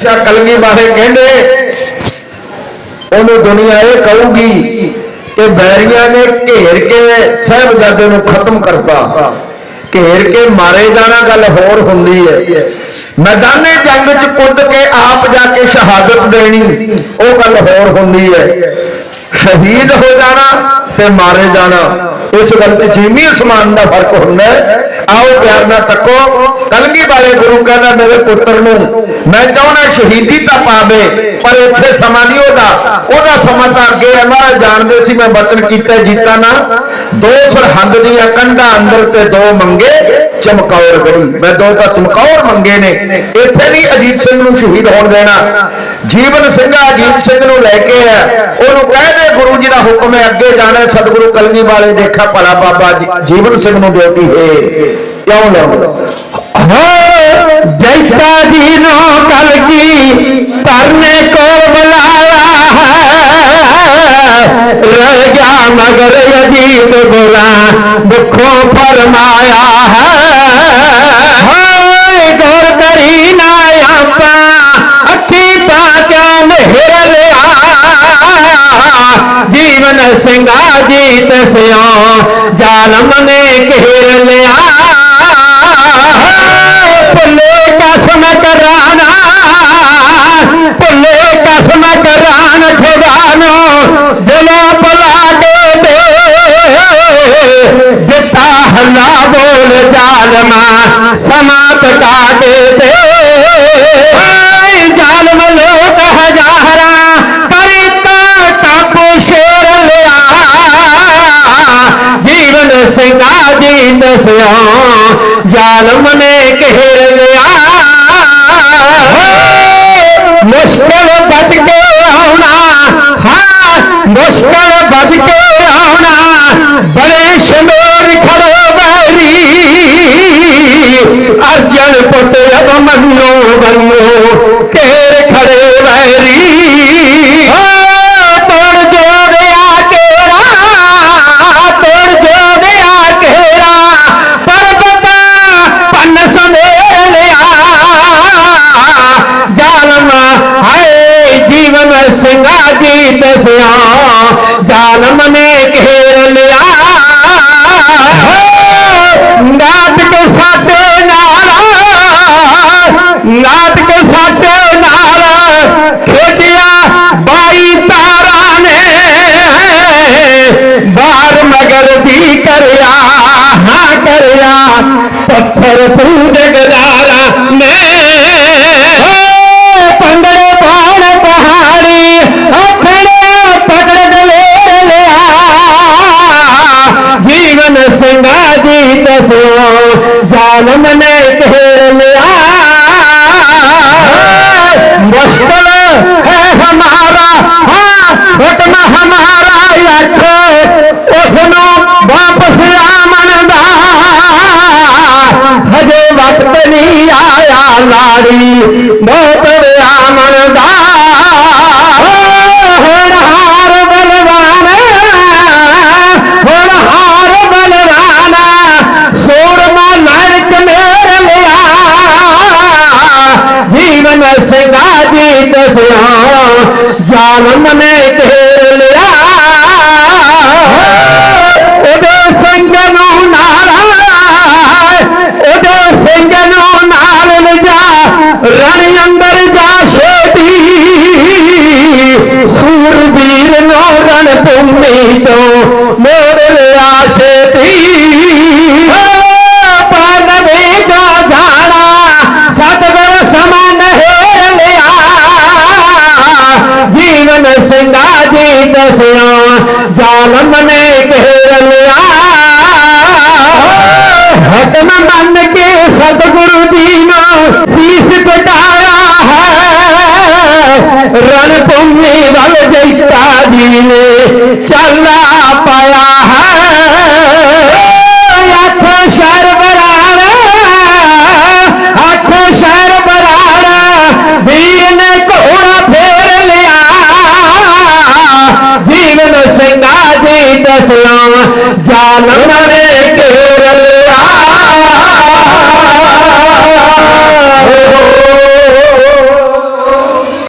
ਸ਼ਾ ਕਲਗੀ ਬਾਰੇ ਕਹਿੰਦੇ, ਉਹਨੂੰ ਦੁਨੀਆ ਇਹ ਕਹੂਗੀ ਕਿ ਬੈਰੀਆਂ ਨੇ ਘੇਰ ਕੇ ਸਾਹਿਬਜ਼ਾਦੇ ਨੂੰ ਖਤਮ ਕਰਤਾ। ਘੇਰ ਕੇ ਮਾਰੇ ਜਾਣਾ ਗੱਲ ਹੋਰ ਹੁੰਦੀ ਹੈ। ਮੈਦਾਨੇ ਜੰਗ ਚ ਕੁੱਦ ਕੇ ਆਪ ਜਾ ਕੇ ਸ਼ਹਾਦਤ ਦੇਣੀ, ਉਹ ਗੱਲ ਹੋਰ ਹੁੰਦੀ ਹੈ। ਸ਼ਹੀਦ ਹੋ ਜਾਣਾ ਤੇ ਮਾਰੇ ਜਾਣਾ। ਇਸ ਗੱਲ ਤੇ ਜੀਮੀ ਅਸਮਾਨ ਦਾ ਫ਼ਰਕ ਹੁੰਦਾ ਆਓ ਪਿਆਰ ਨਾਲ ਤੱਕੋ। ਕਲਗੀ ਵਾਲੇ ਗੁਰੂ ਕਹਿੰਦਾ, ਮੇਰੇ ਪੁੱਤਰ ਨੂੰ ਮੈਂ ਚਾਹੁੰਦਾ ਸ਼ਹੀਦੀ ਤਾਂ ਪਾਵੇ, ਪਰ ਇੱਥੇ ਸਮਾਂ ਨਹੀਂ ਉਹਦਾ। ਉਹਦਾ ਸਮਾਂ ਤਾਂ ਅੱਗੇ ਹੈ, ਮਹਾਰਾਜ ਜਾਣਦੇ ਸੀ ਮੈਂ ਵਚਨ ਕੀਤਾ ਜੀਤਾ ਨਾ ਦੋ ਸਰਹੰਦ ਦੀਆਂ ਕੰਧਾਂ ਅੰਦਰ ਤੇ ਦੋ ਮੰਗੇ ਚਮਕੌਰ ਗੜੀ। ਮੈਂ ਦੋ ਤਾਂ ਚਮਕੌਰ ਮੰਗੇ ਨੇ। ਇੱਥੇ ਨਹੀਂ ਅਜੀਤ ਸਿੰਘ ਨੂੰ ਸ਼ਹੀਦ ਹੋਣ ਦੇਣਾ। ਜੀਵਨ ਸਿੰਘ ਅਜੀਤ ਸਿੰਘ ਨੂੰ ਲੈ ਕੇ ਆ। ਉਹਨੂੰ ਕਹਿੰਦੇ ਗੁਰੂ ਜੀ ਦਾ ਹੁਕਮ ਹੈ, ਅੱਗੇ ਜਾਣਾ ਸਤਿਗੁਰੂ ਕਲਗੀ ਵਾਲੇ ਦੇਖਾ ਭਲਾ ਬਾਬਾ ਜੀਵਨ ਸਿੰਘ ਨੂੰ ਡਿਊਟੀ ਹੈ। ਕਿਉਂ ਲਾਉਂਦਾ? ਹੋ, ਜੈਤਾ ਜੀ ਨੂੰ करने को बुलाया है। मगर अजीत बुरा दुखों फरमाया है। गौर करी ना अपा जीवन सिंगा जीत सिया जालम ने घेर लिया जालमा समाप का दे। दे जालम लोग हजारा करता चाकू शेर जीवन सिंगा जी दसो जालम ने घेर लिया। मुश्किल बच गया। गणपत अवमनो बनो केर खड़े वैरी। तोड़ जोड़िया केरा तोड़ जोड़िया केरा पर्वत पन समेर लिया जालमा है जीवन सिंगा जीत सिया, जालम ने केरा गया, पत्थर फूट गदारा मैं। पंगड़े पान पहाड़ी, अखड़े पकड़ गए जीवन सिंगाजी दसो, जालम ने घेर लिया। लाड़ी बहुत आमन दार। बलवाना होनहार बलवाना सोरमा नरक मेर लिया। जीवन से गाजी दस जानम में के उम्मी तो। मोर आशे थी घाना सतगुर समान हेर लिया। जीवन सिंधा जी दसिया, जालम ने घेर लिया। हकम बन के सतगुरु दीना, शीश कटाया है। रण भूमि वाल जैता जी चलना पाया है। अख शर बराड़ा अख शर बराड़ा वीर ने घोड़ा फेर लिया। जीवन सिंगा जी दसला जालम रे के